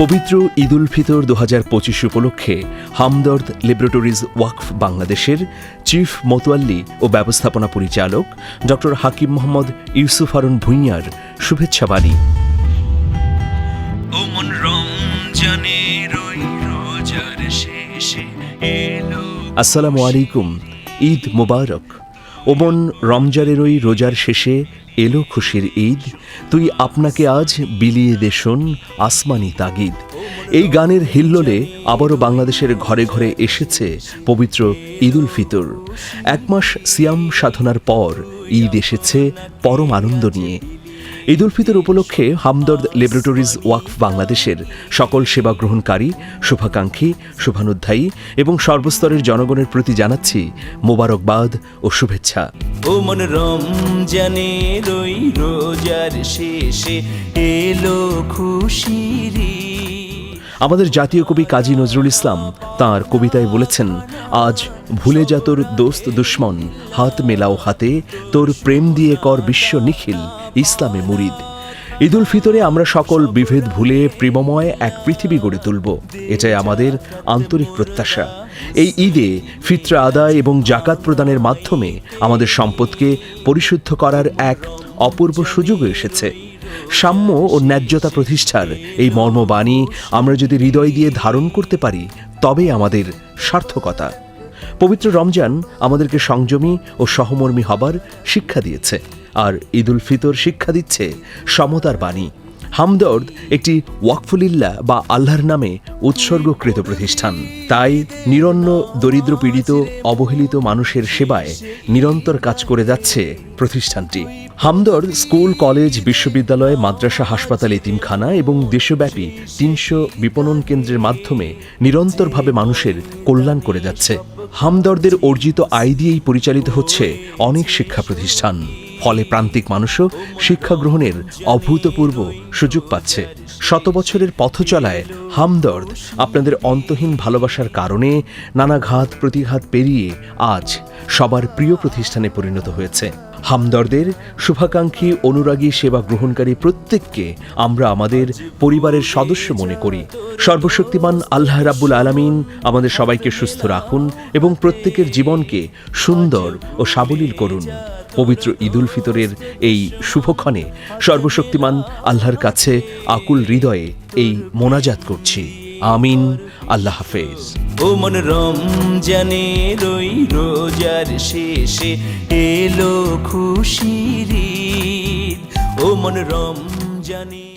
পবিত্র ঈদুল ফিতর দু হাজার পঁচিশ উপলক্ষে হামদর্দ ল্যাবরেটরিজ ওয়াকফ বাংলাদেশের চিফ মোতোয়াল্লি ও ব্যবস্থাপনা পরিচালক ডক্টর হাকিম মোহাম্মদ ইউসুফ হারুন ভুঁইয়ার শুভেচ্ছা বাণী। আসসালামু আলাইকুম। ঈদ মোবারক। ওমন রমজানেরই রোজার শেষে এলো খুশির ঈদ। তুই আপনাকে আজ বিলিয়ে দে শোন আসমানি তাগিদ। এই গানের হিল্লোলে আবারও বাংলাদেশের ঘরে ঘরে এসেছে পবিত্র ঈদুল ফিতর। এক মাস সিয়াম সাধনার পর ঈদ এসেছে পরম আনন্দ নিয়ে। ঈদুল ফিতর উপলক্ষে হামদর্দ ল্যাবরেটরিজ ওয়াকফ বাংলাদেশের সকল সেবা গ্রহণকারী, শুভাকাঙ্ক্ষী, শুভানুধ্যায়ী এবং সর্বস্তরের জনগণের প্রতি জানাচ্ছি মোবারকবাদ ও শুভেচ্ছা ও মন রমজানের রোজার শেষে এলো খুশিরি ঈদ। আমাদের জাতীয় কবি কাজী নজরুল ইসলাম তাঁর কবিতায় বলেছেন, আজ ভুলে যা তোর দোস্ত দুশ্মন, হাত মেলাও হাতে, তোর প্রেম দিয়ে কর বিশ্ব নিখিল, ইসলামে মুরিদ। ঈদুল ফিতরে আমরা সকল বিভেদ ভুলে প্রেমময় এক পৃথিবী গড়ে তুলব। এটাই আমাদের আন্তরিক প্রত্যাশা। এই ঈদে ফিতরা আদায় এবং জাকাত প্রদানের মাধ্যমে আমাদের সম্পদকে পরিশুদ্ধ করার এক অপূর্ব সুযোগও এসেছে। সাম্য ও ন্যায্যতা প্রতিষ্ঠার এই মর্মবাণী আমরা যদি হৃদয় দিয়ে ধারণ করতে পারি তবে আমাদের সার্থকতা। পবিত্র রমজান আমাদেরকে সংযমী ও সহমর্মী হবার শিক্ষা দিয়েছে, আর ঈদুল ফিতর শিক্ষা দিচ্ছে সমতার বাণী। হামদর্দ একটি ওয়াকফুলিল্লা বা আল্লাহর নামে উৎসর্গকৃত প্রতিষ্ঠান। তাই নিরন্ন, দরিদ্র পীড়িত, অবহেলিত মানুষের সেবায় নিরন্তর কাজ করে যাচ্ছে প্রতিষ্ঠানটি। হামদর্দ স্কুল, কলেজ, বিশ্ববিদ্যালয়, মাদ্রাসা, হাসপাতাল, এতিমখানা এবং দেশব্যাপী তিনশো বিপণন কেন্দ্রের মাধ্যমে নিরন্তরভাবে মানুষের কল্যাণ করে যাচ্ছে। হামদর্দের অর্জিত আয় দিয়েই পরিচালিত হচ্ছে অনেক শিক্ষা প্রতিষ্ঠান। ফলে প্রান্তিক মানুষও শিক্ষা গ্রহণের অভূতপূর্ব সুযোগ পাচ্ছে। শত বছরের পথ চলায় হামদর্দ আপনাদের অন্তহীন ভালোবাসার কারণে নানা ঘাত প্রতিঘাত পেরিয়ে আজ সবার প্রিয় প্রতিষ্ঠানে পরিণত হয়েছে। হামদর্দের শুভাকাঙ্ক্ষী অনুরাগী সেবা গ্রহণকারী প্রত্যেককে আমরা আমাদের পরিবারের সদস্য মনে করি। সর্বশক্তিমান আল্লাহ রাব্বুল আলামিন আমাদের সবাইকে সুস্থ রাখুন এবং প্রত্যেকের জীবনকে সুন্দর ও সাবলীল করুন। পবিত্র ঈদুল ফিতরের এই শুভক্ষণে সর্বশক্তিমান আল্লাহর কাছে আকুল হৃদয়ে এই মোনাজাত করছি। আমিন। আল্লাহ হাফেজ। ও মন রমজানে রই রোজার শেষে এলো খুশির ও মন রমজানের